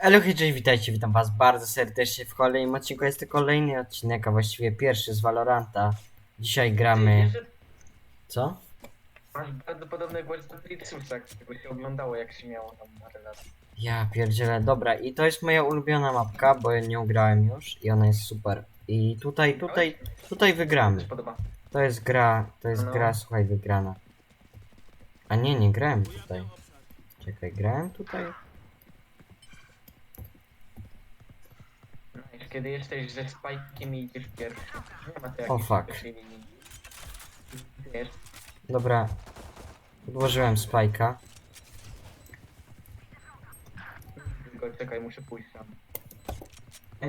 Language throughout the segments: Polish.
Elo, hej, cześć, witajcie, witam was bardzo serdecznie w kolejnym odcinku. Jest to kolejny odcinek, a właściwie pierwszy z Valoranta. Dzisiaj gramy... Co? Masz bardzo podobny głos do Tritsusa, którego się oglądało jak się miało tam parę lat. Ja pierdzielę, dobra, i to jest moja ulubiona mapka, bo nią grałem już i ona jest super. I tutaj, tutaj, tutaj Mi wygramy. się podoba. To jest gra, to jest No. gra, słuchaj, wygrana. A nie, nie grałem tutaj. Czekaj, grałem tutaj? No, i Kiedy jesteś ze Spike'iem i idziesz pierwszy. Nie ma to O, jakiejś fuck. pierwszej linii. Wiesz, Dobra. Podłożyłem spajka. tylko czekaj, muszę pójść tam.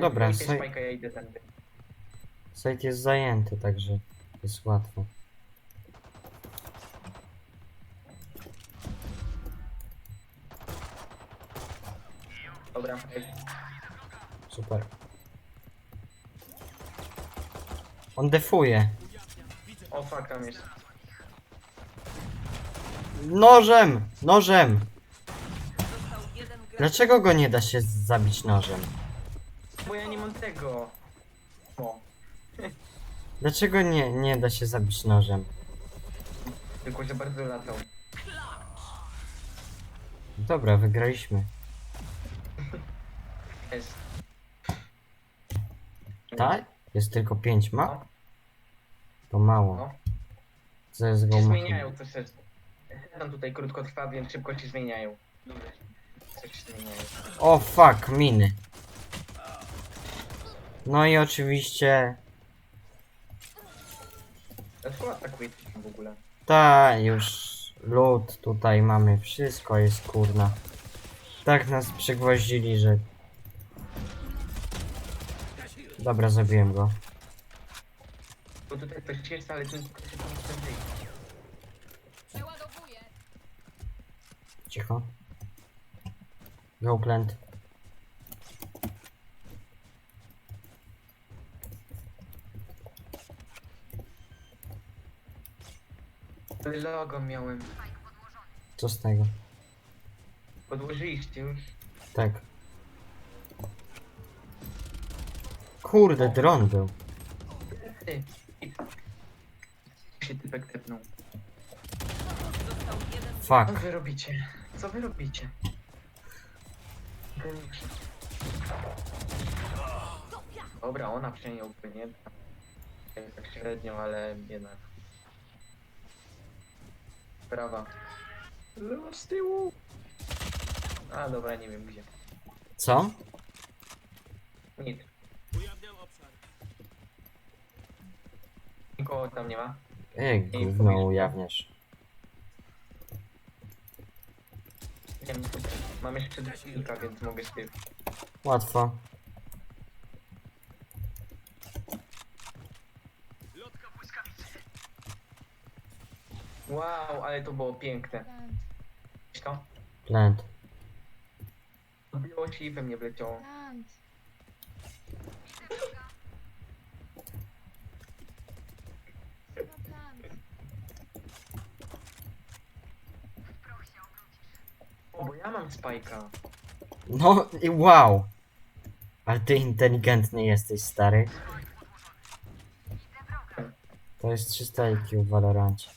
Dobra, Ej, saj- Spike'a, ja idę tędy. Site jest zajęty, także jest łatwo. Dobra, ej, Super. On defuje. o fuck, tam jest. Nożem! Nożem! Dlaczego go nie da się zabić nożem? Bo ja nie mam tego. O, Dlaczego nie, nie da się zabić nożem? tylko że bardzo latał. Dobra, wygraliśmy. Jest. Tak? Jest tylko 5 map? To mało. no. Jest Się zmieniają sesje. Tam tutaj krótko trwa, więc szybko się zmieniają. Coś się zmieniają. O fuck, miny. No i oczywiście Dlaczego atakuje w ogóle? ta już lód tutaj mamy, wszystko jest kurna. Tak nas przygwoździli, że... Dobra, zabiłem go. Bo tutaj ktoś jest, ale ten ktoś się tam chce wyjść. Przeładowuję. Cicho. Go plant. Logo miałem. Co z tego? Podłożyliście już. Tak. Kurde, dron był. Ty. Się typek tepnął. Co Fuck. wy robicie? Co wy robicie? Geniusze. Dobra, ona przejąłby, nie? Tak tak średnio, ale jednak. Prawa. Lewa z tyłu. A dobra, nie wiem gdzie. Co? Nic. Nikogo tam nie ma. Ej, gówno ujawniasz. Wiem, mam jeszcze kilka, więc mogę tych. Łatwo. Wow, ale to było piękne. Plant, Widzisz to? Plant. Odbiło się i we mnie wleciało. plant. No plant. O, bo ja mam spajka. No i wow. Ale ty inteligentny jesteś, stary. To jest 300 IQ w Valorancie.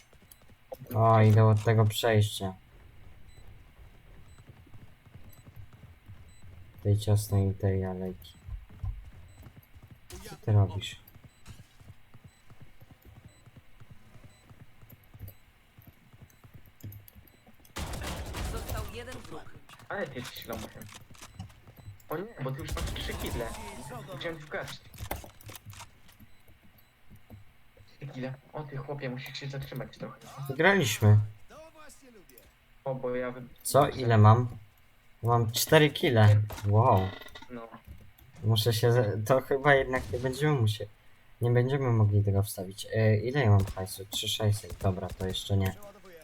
O, idę od tego przejścia. Tej ciasnej tej alejki. Co ty robisz? Został jeden wróg. Ale ty jesteś lamusem. O nie, bo ty już masz trzy kile. Chciałem wgaść. Trzy kile. O ty chłopie, musisz się zatrzymać trochę. Wygraliśmy. O, bo ja wy... Co? Ile mam? Mam 4 kile. Wow. No. Muszę się. za- To chyba jednak nie będziemy musieli. Nie będziemy mogli tego wstawić. E, ile ja mam hajsu? 3600. Dobra, to jeszcze nie.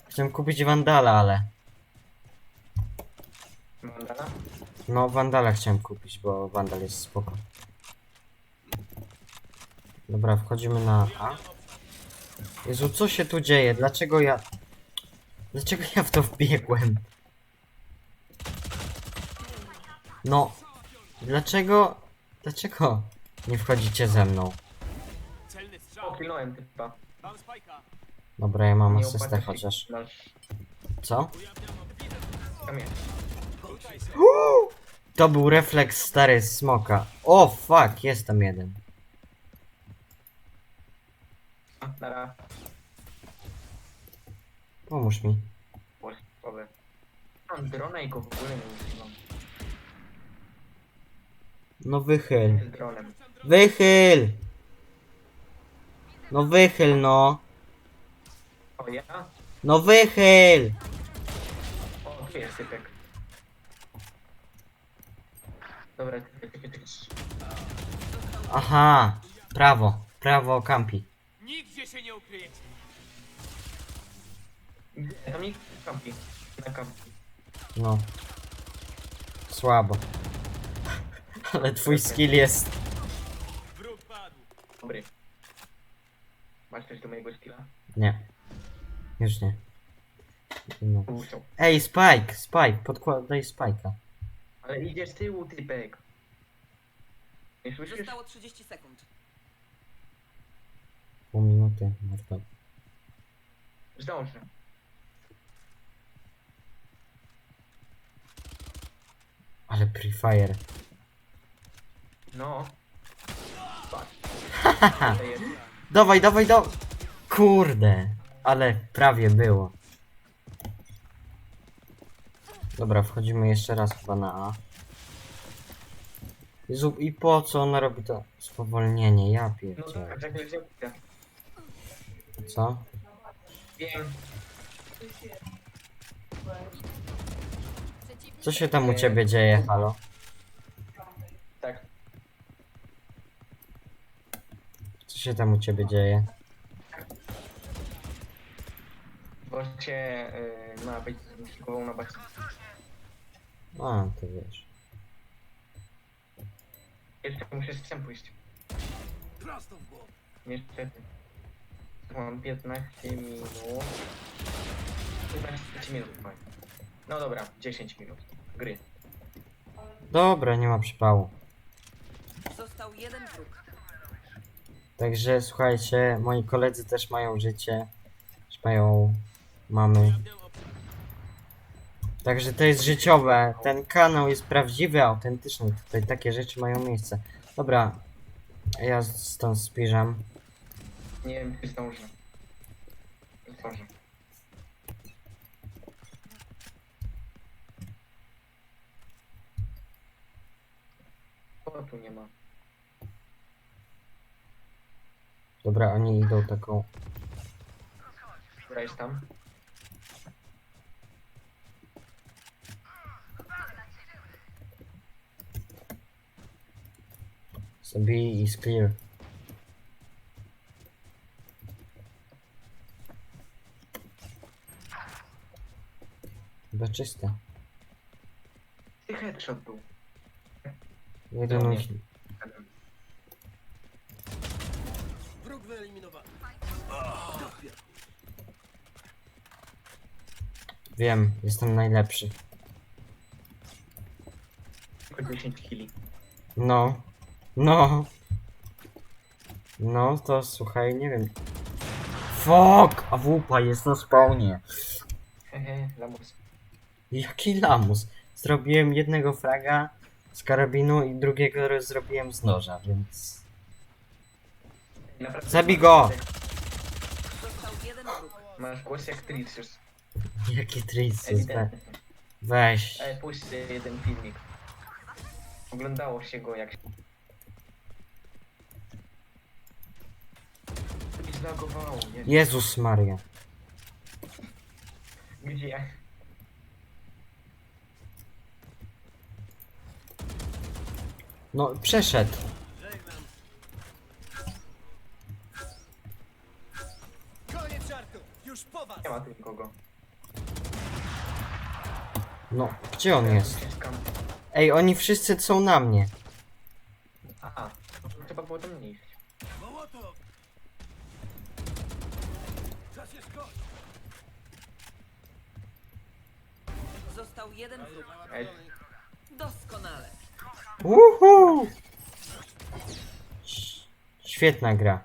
Chciałem kupić Wandala, ale. Mandala? No, Wandala chciałem kupić, bo Wandal jest spoko. Dobra, wchodzimy na A. Jezu, co się tu dzieje? Dlaczego ja... Dlaczego ja w to wbiegłem? No, Dlaczego... Dlaczego nie wchodzicie ze mną? O, typa. Spajka. Dobra, ja mam asystę chociaż. Co? To był refleks stary smoka. O, fuck, jest tam jeden. Nara. Pomóż mi. Mam drona i go w ogóle nie używam. No wychyl. Wychyl! No wychyl, no. O, ja? No wychyl! O, tu jest typek. Dobra. Aha, prawo, prawo kampi. Nigdzie się nie ukryjecie. Nie, Tam nikt kampi. Na kampi. No. Słabo. Ale twój skill jest. Wróg padł. Dobry. Masz coś do mojego skilla? Nie. Już nie. No. Ej, Spike, Spike, podkładaj Spike'a. Ale idzie z tyłu, typek. Nie słyszysz? Zostało 30 sekund. Pół minuty, mordo. Zdążę. Ale pre-fire. No. Patrz. Jest. Dawaj, dawaj, dawaj. Kurde, ale prawie było. Dobra, wchodzimy jeszcze raz chyba na A. Jezu, i po co ona robi to spowolnienie? Ja No pierdzielę. tak, tak, tak, tak. Co? Wiem. Co się tam u ciebie dzieje, halo? Tak. Co się tam u ciebie dzieje? Bo y, ma być głową na bacie. A, to wiesz. Jeszcze muszę z psem pójść. Niestety. Mam 15 minut. 15 minut fajnie. No dobra, 10 minut. Gry. Dobra, nie ma przypału. Został jeden wróg. Także słuchajcie, moi koledzy też mają życie. Też mają mamy. Także to jest życiowe. Ten kanał jest prawdziwy, autentyczny. Tutaj takie rzeczy mają miejsce. Dobra, ja stąd spiżam. Nie wiem, czy zdążę. Zdążę. O, tu nie ma. Dobra, oni idą taką. Która jest tam? Sobie is clear. Chyba czyste. Ty headshot był. Jeden No Wróg wyeliminowany. Wiem, jestem najlepszy. Tylko 10 kili. No. No. No, to słuchaj, nie wiem. Fuck! A wupa jest na spawnie. Hehe, lamus. Jaki lamus. Zrobiłem jednego fraga z karabinu i drugiego zrobiłem z noża, więc... Naprawdę Zabij go! Masz głos jak Tricius. Jaki we, Ewidentnie. weź. Ale puść sobie jeden filmik. Oglądało się go jak... zlagowało, nie? Jezus Maria. Gdzie? No, przeszedł. Koniec żartu. Już po was. Nie ma tu nikogo. No, gdzie on jest? Ej, oni wszyscy są na mnie. Aha, trzeba było tam iść. Mołotow. Czas jest kość. Został jeden wróg. Ej, Doskonale. Uhu! Ś- Świetna gra.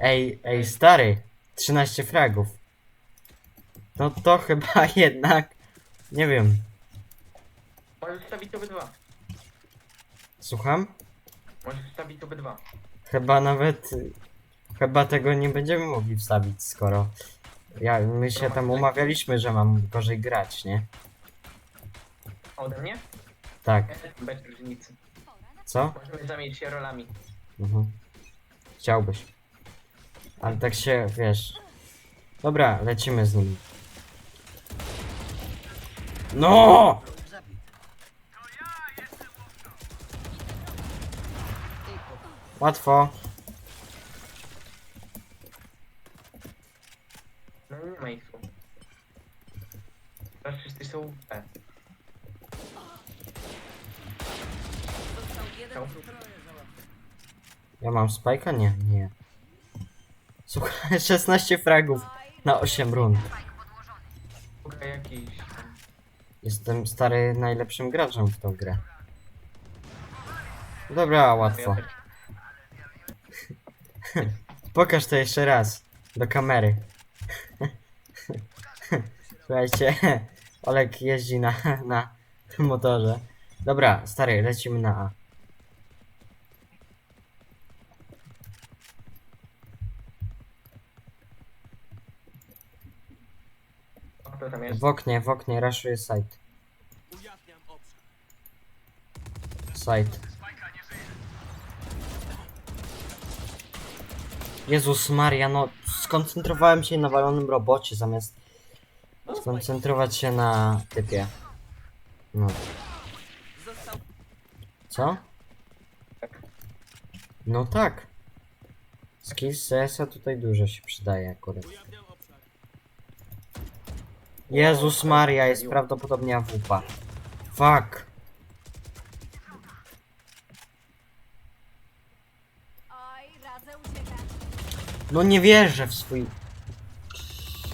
Ej, ej, stary. 13 fragów. No to chyba jednak. Nie wiem. Możesz stawić obydwa. Słucham? Możesz stawić obydwa. Chyba nawet. y, Chyba tego nie będziemy mogli wstawić, skoro. Ja, my się tam umawialiśmy, że mam gorzej grać, nie? Ode mnie? Tak. Bez różnicy. Co? Możemy zamienić się rolami. Mhm. Chciałbyś. Ale tak się, wiesz. Dobra, lecimy z nim. No! Łatwo. No nie ma ich tu. Teraz wszyscy są. Został jeden wróg. Ja mam spajka? Nie, nie. Słuchaj, 16 fragów na 8 rund. Szukaj jakiś tam. Jestem stary najlepszym graczem w tą grę. Dobra, łatwo. Pokaż to jeszcze raz. Do kamery. Słuchajcie, Olek jeździ na, na motorze. Dobra, stary, lecimy na A. Kto tam jest? W oknie, w oknie, raszuje site. Site. Jezus Maria, no skoncentrowałem się na walonym robocie zamiast skoncentrować się na typie. No. Co? No tak. Skills CS-a tutaj dużo się przydaje akurat. Jezus Maria, jest prawdopodobnie AWP. Fuck. No nie wierzę w swój...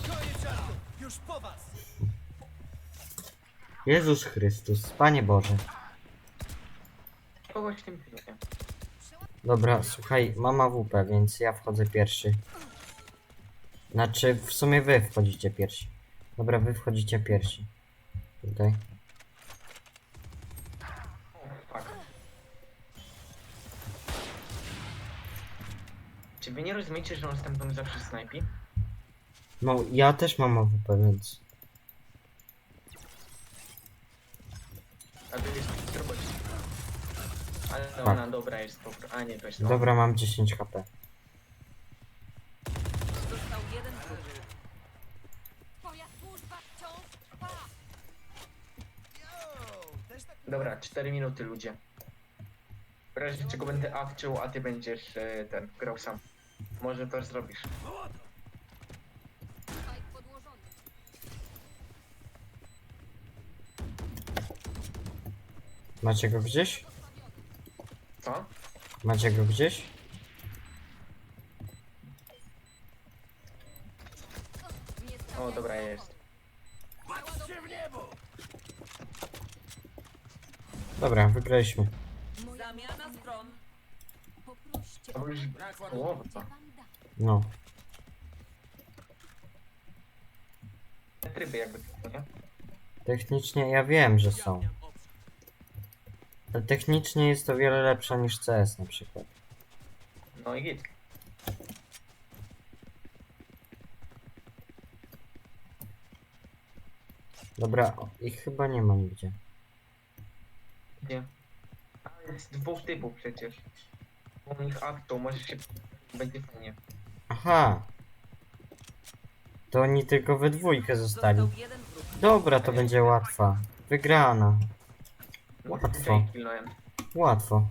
Koniec żartu! Już po was! Jezus Chrystus, Panie Boże. Kogoś tym. Dobra, słuchaj, mam AWP, więc ja wchodzę pierwszy. Znaczy, w sumie wy wchodzicie pierwsi. Dobra, wy wchodzicie pierwsi. Tutaj. Fuck. Czy wy nie rozumiecie, że on stamtąd zawsze snajpi? No, ja też mam AWP, więc... A to jest roboci. Ale Tak. ona dobra jest po prostu. A nie, to jest no. Dobra, mam 10 HP. Został jeden wróg. Twoja służba wciąż trwa. Dobra, 4 minuty ludzie. W razie czego będę awczył, a ty będziesz e, ten, grał sam. Może to zrobisz. Macie go gdzieś? Co? Macie go gdzieś? O, dobra, jest. Dobra, wygraliśmy. Zamiana stron. Poproście. To już Brak da. No. Te tryby jakby, nie? Technicznie ja wiem, że są. Ale technicznie jest to wiele lepsze niż CS na przykład. No i git. Dobra, o, ich chyba nie ma nigdzie. Gdzie? A, jest dwóch typów przecież. U nich aktu, możesz się... Będzie fajnie. Aha. To oni tylko we dwójkę zostali. Dobra, to będzie łatwa. Wygrana. Łatwo. kilnąłem. Łatwo.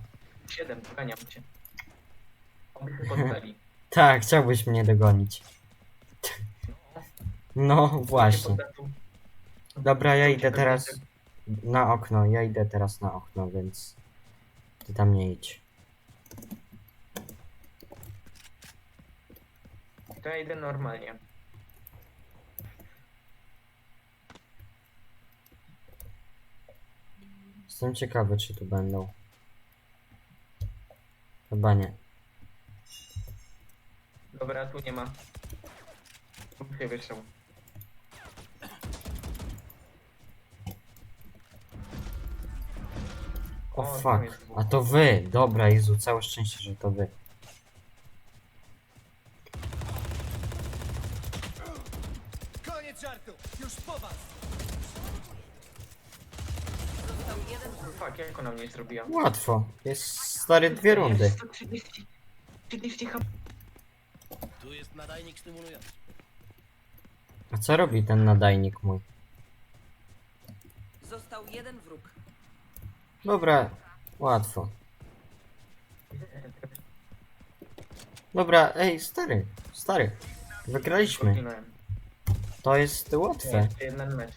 Siedem, doganiam cię. Poddali. Tak, chciałbyś mnie dogonić. No, właśnie. Dobra, ja idę teraz na okno. Ja idę teraz na okno, więc ty tam nie idź. To ja idę normalnie. Jestem ciekawy, czy tu będą. Chyba nie. Dobra, tu nie ma. Tu wiesz są. O, O, tam fuck. A to wy! Dobra, Jezu, całe szczęście, że to wy. Jak ona mnie zrobiła? Łatwo. Jest stary dwie rundy. Jest 130. 30 HP. Tu jest nadajnik stymulujący. A co robi ten nadajnik mój? Został jeden wróg. Dobra, łatwo. Dobra, ej, stary, stary. Wygraliśmy. To jest łatwe. Jeszcze jeden mecz.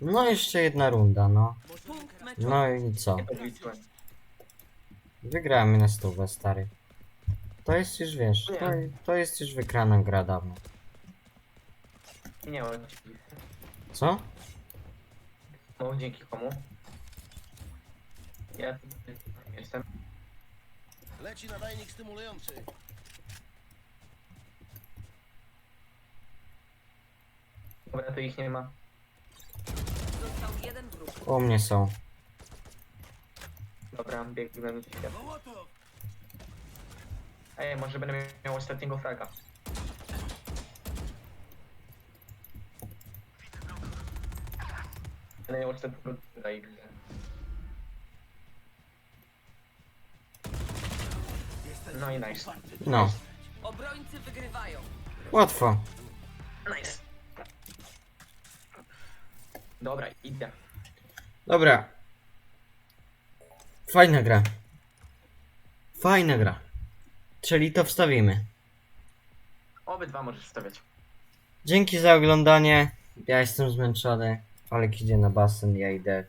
No jeszcze jedna runda, no. No i co? Nie podliczyłem. Wygramy na stówę, stary. To jest już, wiesz, to, to jest już wygrana gra dawno. Nie mam Co? No, dzięki komu? Ja tu jestem. Leci nadajnik stymulujący. Dobra, to ich nie ma. Został jeden wróg. U mnie są. Dobra, biegnę do ciebie. Ej, może będę miał ostatniego fraga. Będę miał ostatniego fraga i grę. No i nice. No, Obrońcy wygrywają. łatwo. Nice. Dobra, idę. Dobra. Fajna gra. Fajna gra. Czyli to wstawimy. Obydwa możesz wstawiać. Dzięki za oglądanie. Ja jestem zmęczony. Olek idzie na basen, ja idę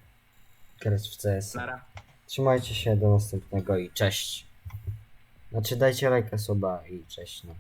grać w CS. Nara. Trzymajcie się, do następnego i cześć. Znaczy dajcie lajka suba i cześć. No.